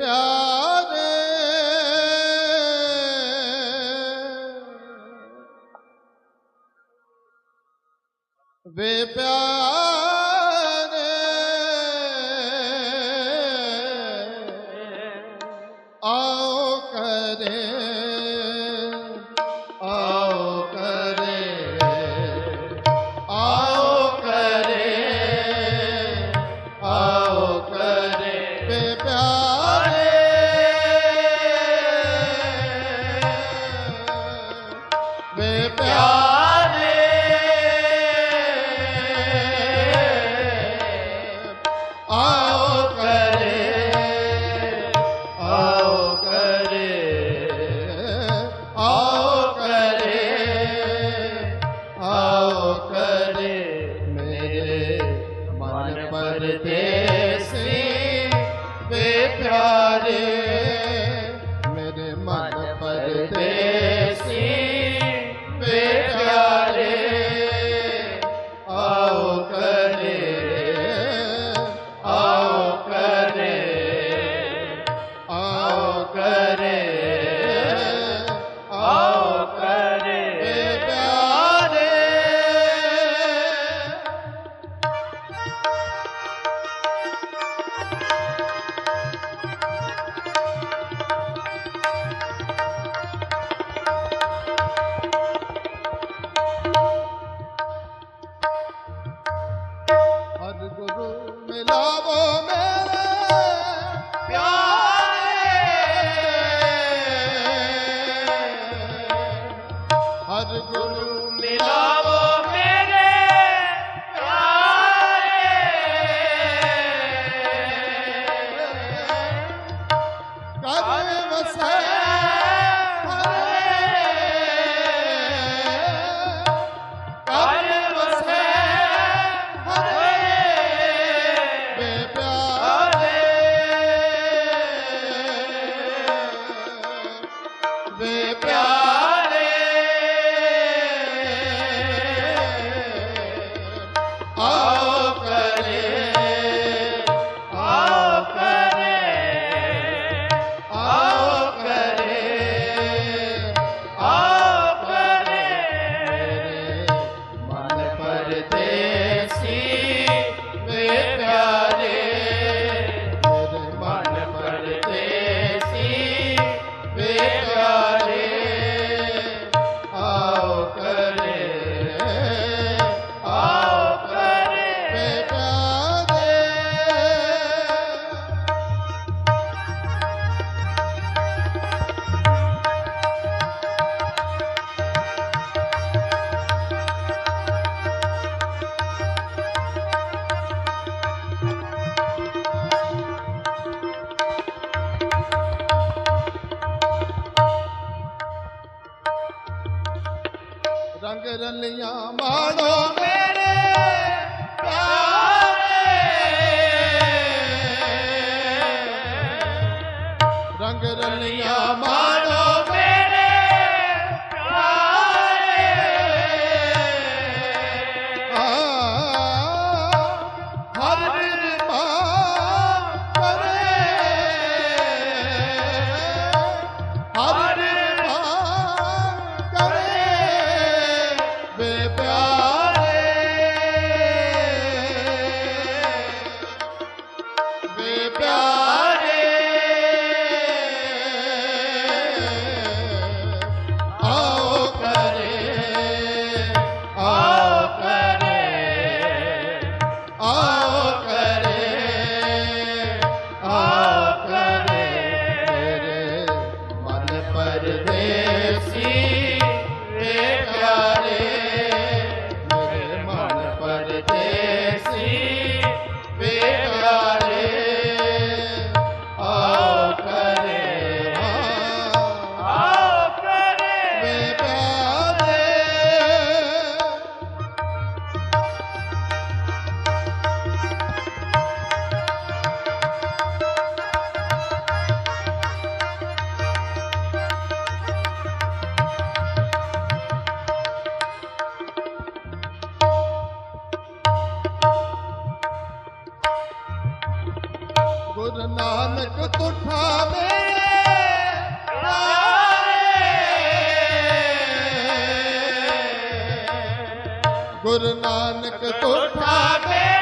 ਪਿਆਰੇ पर तेरे ਨਾਨਕ ਤੁਠਾਵੇ ਗੁਰੂ ਨਾਨਕ ਤੁਠਾਵੇ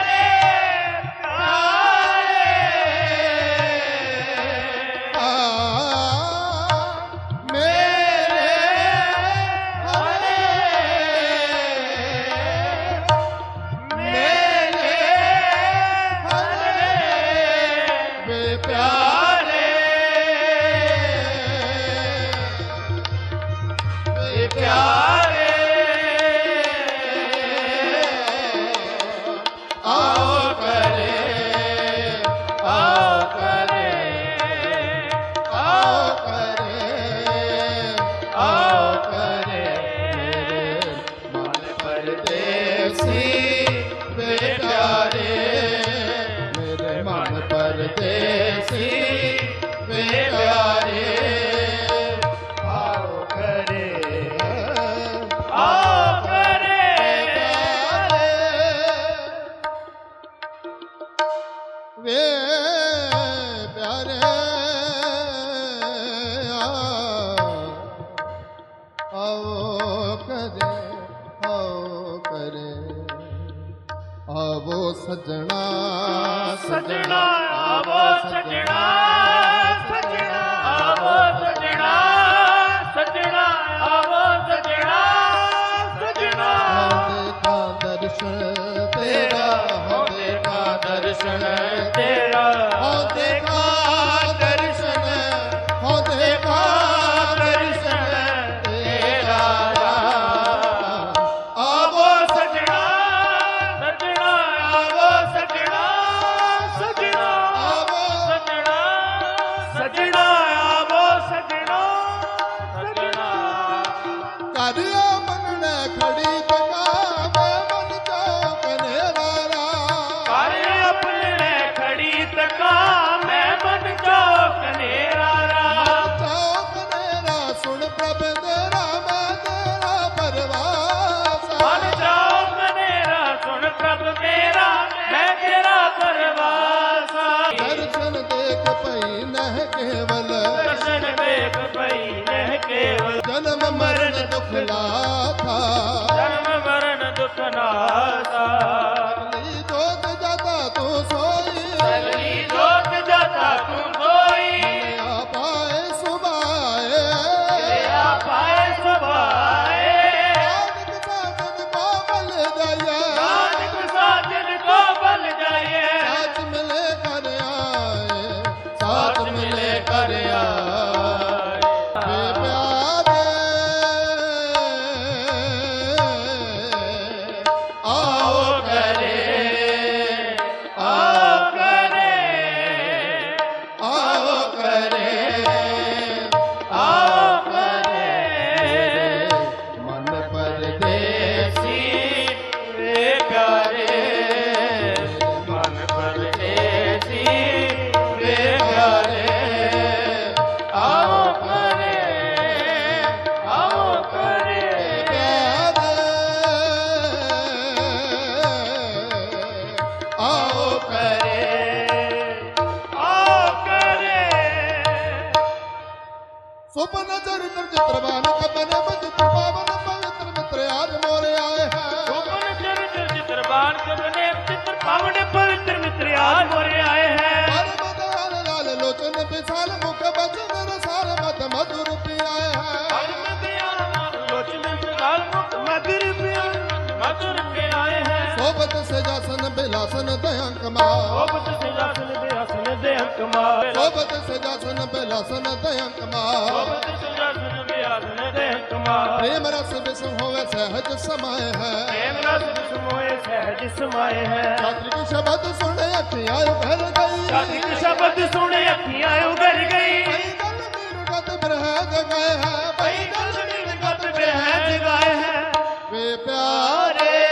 ਤੇਰਾ ਹੋ ਦੇਖਾ ਦੇਖ ਪਈ ਨਹਿ ਕੇਵਲ। ਦਰਸ਼ਨ ਵੇਖ ਪਈ ਨਹਿ ਕੇਵਲ। ਜਨਮ ਮਰਨ ਦੁਖ ਲਾਥਾ ਸੁਪਨ ਚਰਿਤਰ ਚਿਤਰਵਾਨ ਕਬਨ ਬਜਿਤ ਪਾਵਨ ਪਵਿੱਤਰ ਮਿੱਤਰ ਆਜ ਮੋਰੇ ਆਏ ਹੈ। ਸੁਪਨ ਚਰਿਤ ਚਿਤਰਬਾਨ ਕਬਨੇ ਚਿਤਰ ਪਾਵਨ ਪਵਿੱਤਰ ਮਿੱਤਰ ਆਜ ਮੋਰੇ ਆਏ ਹੈ। ਪਰਮ ਦਇਆਲ ਲਾਲ ਲੋਚਨ ਵਿਸਾਲ ਮੁਖ ਬਚਨ ਰਸਾਲ ਮਤ ਦੇ ਹਕਮਾਲ ਸੋਬਤ ਸਜਾਸਨ ਬਿਲਾਸਨ ਦਯੰ ਕਮਾ ਸੋਬਤ ਸਿਜਾਸਨ ਦੇ ਹਸਨ ਦੇ ਹਕਮਾਲ ਪ੍ਰੇਮ ਰਸ ਵਿਸਮ ਹੋਵੇ ਸਹਿਜ ਸਮਾਏ ਹੈ। ਪ੍ਰੇਮ ਰਸ ਸਮੋਏ ਸਹਿਜ ਸਮਾਏ ਹੈ। ਚਾਤ੍ਰਿਕ ਸ਼ਬਦ ਸੁਣੇ ਅੱਖੀਆਂ ਉਭਰ ਗਈ। ਸਾਧਿਕ ਸ਼ਬਦ ਸੁਣੇ ਅੱਖੀਆਂ ਉਗਰ ਗਈ। ਪਈ ਗੱਲ ਮੀਰ ਗਤ ਬਰਹ ਜਗਾਏ ਹੈ। ਪਈ ਗਲ ਮਿਲ ਗਤ ਬਿਰਹਿ ਜਗਾਏ ਹੈ। ਵੇ ਪਿਆਰੇ